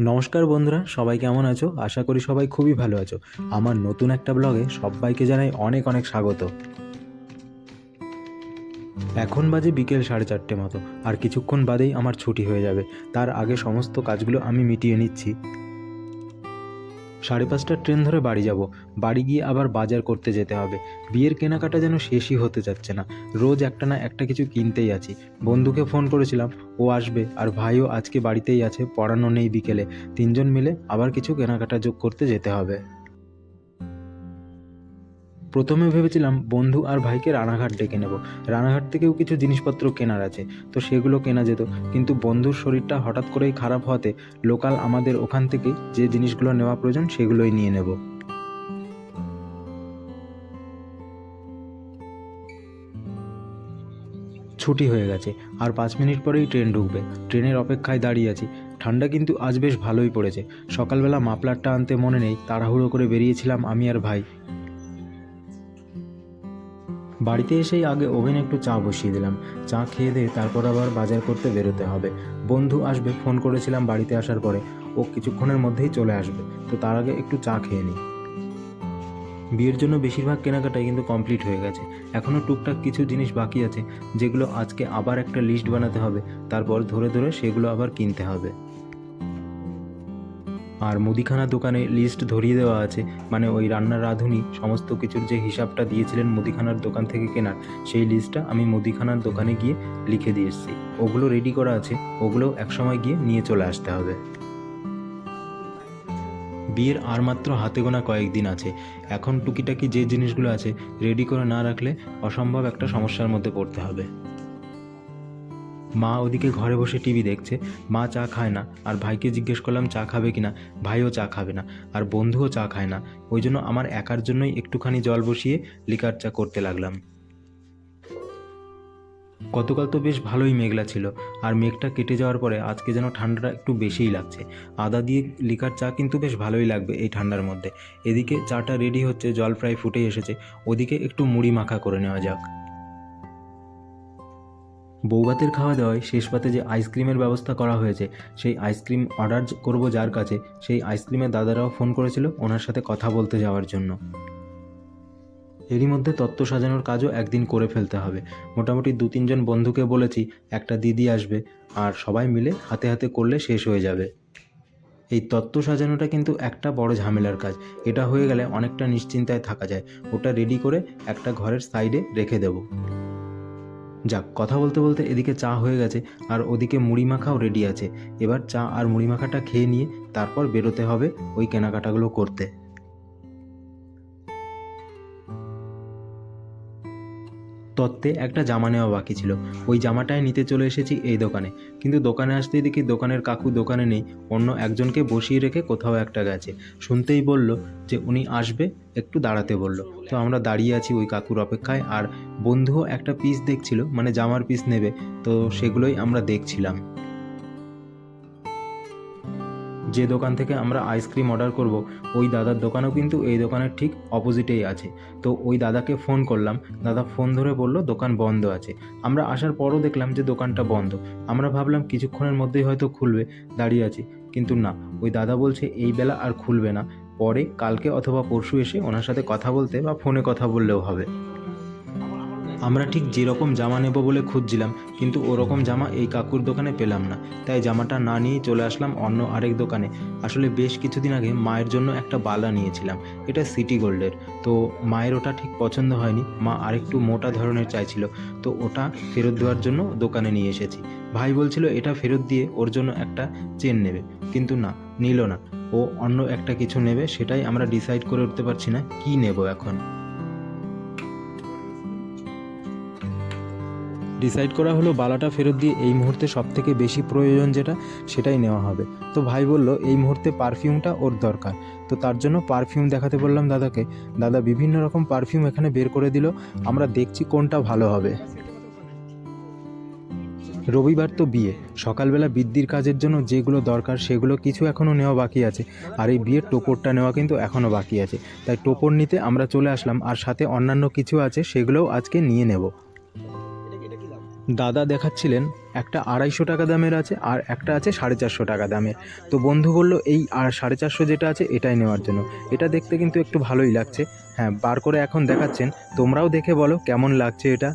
নমস্কার বন্ধুরা, সবাই কেমন আছো? আশা করি সবাই খুবই ভালো আছো। আমার নতুন একটা ব্লগে সবাইকে জানাই অনেক অনেক স্বাগত। এখন বাজে বিকেল সাড়ে চারটে মতো, আর কিছুক্ষণ বাদেই আমার ছুটি হয়ে যাবে। তার আগে সমস্ত কাজগুলো আমি মিটিয়ে নিচ্ছি। সাড়ে পাঁচটার ট্রেন ধরে বাড়ি যাব। বাড়ি গিয়ে আবার বাজার করতে যেতে হবে। বিয়ের কেনাকাটা যেন শেষই হতে যাচ্ছে না। রোজ একটা না একটা কিছু কিনতেই আছি। বন্ধুকে ফোন করেছিলাম। ও আসবে আর ভাইও আজকে বাড়িতেই আছে, পড়ানো নেই বিকেলে। তিনজন মিলে আবার কিছু কেনাকাটা যোগ করতে যেতে হবে। প্রথমে ভেবেছিলাম বন্ধু আর ভাইকে রানাঘাট ডেকে নেব। রানাঘাট থেকেও কিছু জিনিসপত্র কেনার আছে, তো সেগুলো কেনা যেত। কিন্তু বন্ধুর শরীরটা হঠাৎ করেই খারাপ হওয়াতে লোকাল আমাদের ওখান থেকেই যে জিনিসগুলো নেওয়া প্রয়োজন সেগুলোই নিয়ে নেব। ছুটি হয়ে গেছে আর পাঁচ মিনিট পরেই ট্রেন ঢুকবে। ট্রেনের অপেক্ষায় দাঁড়িয়ে আছি। ঠান্ডা কিন্তু আজ বেশ ভালোই পড়েছে। সকালবেলা মাপলারটা আনতে মনে নেই, তাড়াহুড়ো করে বেরিয়েছিলাম আমি আর ভাই। বাড়িতে এসেই আগে ওভেনে একটু চা বসিয়ে দিলাম। চা খেয়ে দিয়ে তারপর আবার বাজার করতে বেরোতে হবে। বন্ধু আসবে, ফোন করেছিলাম বাড়িতে আসার পরে। ও কিছুক্ষণের মধ্যেই চলে আসবে। তো তার আগে একটু চা খেয়ে নিই। বিয়ের জন্য বেশিরভাগ কেনাকাটাই কিন্তু কমপ্লিট হয়ে গেছে। এখনও টুকটাক কিছু জিনিস বাকি আছে, যেগুলো আজকে আবার একটা লিস্ট বানাতে হবে। তারপর ধরে ধরে সেগুলো আবার কিনতে হবে। আর মুদিখানা দোকানে লিস্ট ধরিয়ে দেওয়া আছে। মানে ওই রান্নার রাঁধুনি, সমস্ত কিছুর যে হিসাবটা দিয়েছিলেন মুদিখানার দোকান থেকে কেনার, সেই লিস্টটা আমি মুদিখানার দোকানে গিয়ে লিখে দিয়ে এসেছি। ওগুলো রেডি করা আছে, ওগুলো একসময় গিয়ে নিয়ে চলে আসতে হবে। বিয়ের আর মাত্র হাতে গোনা কয়েকদিন আছে। এখন টুকিটাকি যে জিনিসগুলো আছে রেডি করে না রাখলে অসম্ভব একটা সমস্যার মধ্যে পড়তে হবে। মা ওদিকে ঘরে বসে টিভি দেখছে। মা চা খায় না, আর ভাইকে জিজ্ঞেস করলাম, চা খাবে কিনা? ভাইও চা খাবে না, আর বন্ধুও চা খায় না। ওই জন্য আমার একার জন্যই একটুখানি জল বসিয়ে লিকার চা করতে লাগলাম। গতকাল তো বেশ ভালোই মেঘলা ছিল, আর মেঘটা কেটে যাওয়ার পরে আজকে যেন ঠান্ডাটা একটু বেশিই লাগছে। আদা দিয়ে লিকার চা কিন্তু বেশ ভালোই লাগবে এই ঠান্ডার মধ্যে। এদিকে চাটা রেডি হচ্ছে, জল প্রায় ফুটে এসেছে। ওদিকে একটু মুড়ি মাখা করে নেওয়া যাক। বৌভাতের খাওয়া দাওয়ায় শেষ পাতে যে আইসক্রিমের ব্যবস্থা করা হয়েছে, সেই আইসক্রিম অর্ডার করব যার কাছে, সেই আইসক্রিমের দাদারাও ফোন করেছিল ওনার সাথে কথা বলতে যাওয়ার জন্য। এরই মধ্যে তত্ত্ব সাজানোর কাজও একদিন করে ফেলতে হবে। মোটামুটি দু তিনজন বন্ধুকে বলেছি, একটা দিদি আসবে আর সবাই মিলে হাতে হাতে করলে শেষ হয়ে যাবে। এই তত্ত্ব সাজানোটা কিন্তু একটা বড় ঝামেলার কাজ। এটা হয়ে গেলে অনেকটা নিশ্চিন্তায় থাকা যায়। ওটা রেডি করে একটা ঘরের সাইডে রেখে দেবো। যাক, কথা বলতে বলতে এদিকে চা হয়ে গেছে আর ওদিকে মুড়ি মাখাও রেডি আছে। এবার চা আর মুড়ি মাখাটা খেয়ে নিয়ে তারপর বেরোতে হবে ওই কেনাকাটাগুলো করতে। তত্ত্বে একটা জামা নেওয়া বাকি ছিল। ওই জামাটাই নিতে চলে এসেছি এই দোকানে। কিন্তু দোকানে আসতেই দেখি দোকানের কাকু দোকানে নেই, অন্য একজনকে বসিয়ে রেখে কোথাও একটা গেছে। শুনতেই বলল যে উনি আসবে, একটু দাঁড়াতে বলল। তো আমরা দাঁড়িয়ে আছি ওই কাকুর অপেক্ষায়, আর বন্ধুও একটা পিস দেখছিল মানে জামার পিস নেবে। তো সেগুলোই আমরা দেখছিলাম। যে দোকান থেকে আমরা আইসক্রিম অর্ডার করব, ওই দাদার দোকানও কিন্তু এই দোকানের ঠিক অপোজিটেই আছে। তো ওই দাদাকে ফোন করলাম, দাদা ফোন ধরে বলল, দোকান বন্ধ আছে। আমরা আসার পরও দেখলাম যে দোকানটা বন্ধ। আমরা ভাবলাম কিছুক্ষণের মধ্যেই হয়তো খুলবে, দাঁড়িয়ে আছি। কিন্তু না, ওই দাদা বলছে, এই বেলা আর খুলবে না। পরে কালকে অথবা পরশু এসে ওনার সাথে কথা বলতে বা ফোনে কথা বললেও হবে। আমরা ঠিক যেরকম জামা নেব বলে খুঁজছিলাম, কিন্তু ওরকম জামা এই কাকুর দোকানে পেলাম না। তাই জামাটা না নিয়ে চলে আসলাম অন্য আরেক দোকানে। আসলে বেশ কিছুদিন আগে মায়ের জন্য একটা বালা নিয়েছিলাম, এটা সিটি গোল্ডের। তো মায়ের ওটা ঠিক পছন্দ হয়নি, মা আরেকটু মোটা ধরনের চাইছিল। তো ওটা ফেরত দেওয়ার জন্য দোকানে নিয়ে এসেছি। ভাই বলছিল এটা ফেরত দিয়ে ওর জন্য একটা চেন নেবে, কিন্তু না, নিল না। ও অন্য একটা কিছু নেবে, সেটাই আমরা ডিসাইড করে উঠতে পারছি না, কি নেব এখন? ডিসাইড করা হলো বালাটা ফেরত দিয়ে এই মুহূর্তে সব থেকে বেশি প্রয়োজন যেটা, সেটাই নেওয়া হবে। তো ভাই বলল, এই মুহূর্তে পারফিউমটা ওর দরকার। তো তার জন্য পারফিউম দেখাতে বললাম দাদাকে। দাদা বিভিন্ন রকম পারফিউম এখানে বের করে দিল। আমরা দেখছি কোনটা ভালো হবে। রবিবার তো বিয়ে। সকালবেলা বৃদ্ধির কাজের জন্য যেগুলো দরকার, সেগুলো কিছু এখনও নেওয়া বাকি আছে। আর এই বিয়ের টোপরটা নেওয়া কিন্তু এখনও বাকি আছে। তাই টোপর নিতে আমরা চলে আসলাম। আর সাথে অন্যান্য কিছু আছে, সেগুলোও আজকে নিয়ে নেব। দাদা দেখাচ্ছিলেন, একটা আড়াইশো টাকা দামের আছে আর একটা আছে সাড়ে চারশো টাকা দামের। তো বন্ধু বলল, এই আর সাড়ে চারশো যেটা আছে এটাই নেওয়ার জন্য। এটা দেখতে কিন্তু একটু ভালোই লাগছে। হ্যাঁ বার করে এখন দেখাচ্ছেন। তোমরাও দেখে বলো কেমন লাগছে এটা?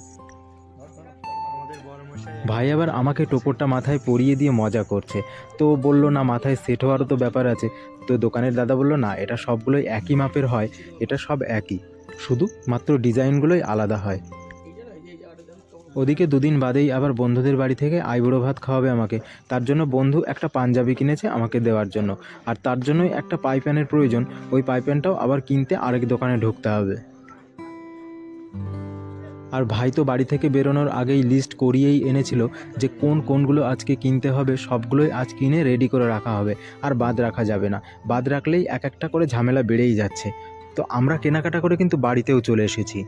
ভাই আবার আমাকে টোপরটা মাথায় পরিয়ে দিয়ে মজা করছে। তো বলল, না, মাথায় সেট হওয়ারও তো ব্যাপার আছে। তো দোকানের দাদা বলল, না, এটা সবগুলোই একই মাপের হয়। এটা সব একই। শুধু মাত্র ডিজাইনগুলোই আলাদা হয়। ওদিকে দুদিন বাদেই আবার বন্ধুদের বাড়ি থেকে আইবুড়ো ভাত খাওয়াবে আমাকে। তার জন্য বন্ধু একটা পাঞ্জাবি কিনেছে আমাকে দেওয়ার জন্য। আর তার জন্যই একটা পাইপ্যানের প্রয়োজন, ওই পাইপ্যানটাও আবার কিনতে আরেক দোকানে ঢুকতে হবে। আর ভাই তো বাড়ি থেকে বেরোনোর আগেই লিস্ট করিয়েই এনেছিল যে কোন কোনগুলো আজকে কিনতে হবে, সবগুলোই আজ কিনে রেডি করে রাখা হবে। আর বাদ রাখা যাবে না। বাদ রাখলেই এক একটা করে ঝামেলা বেড়েই যাচ্ছে। তো আমরা কেনাকাটা করে কিন্তু বাড়িতেও চলে এসেছি।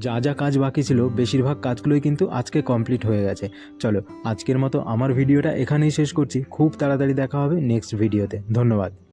যা যা কাজ বাকি ছিল, বেশিরভাগ কাজগুলোই কিন্তু আজকে কমপ্লিট হয়ে গেছে। চলো, আজকের মতো আমার ভিডিওটা এখানেই শেষ করছি। খুব তাড়াতাড়ি দেখা হবে নেক্সট ভিডিওতে ধন্যবাদ।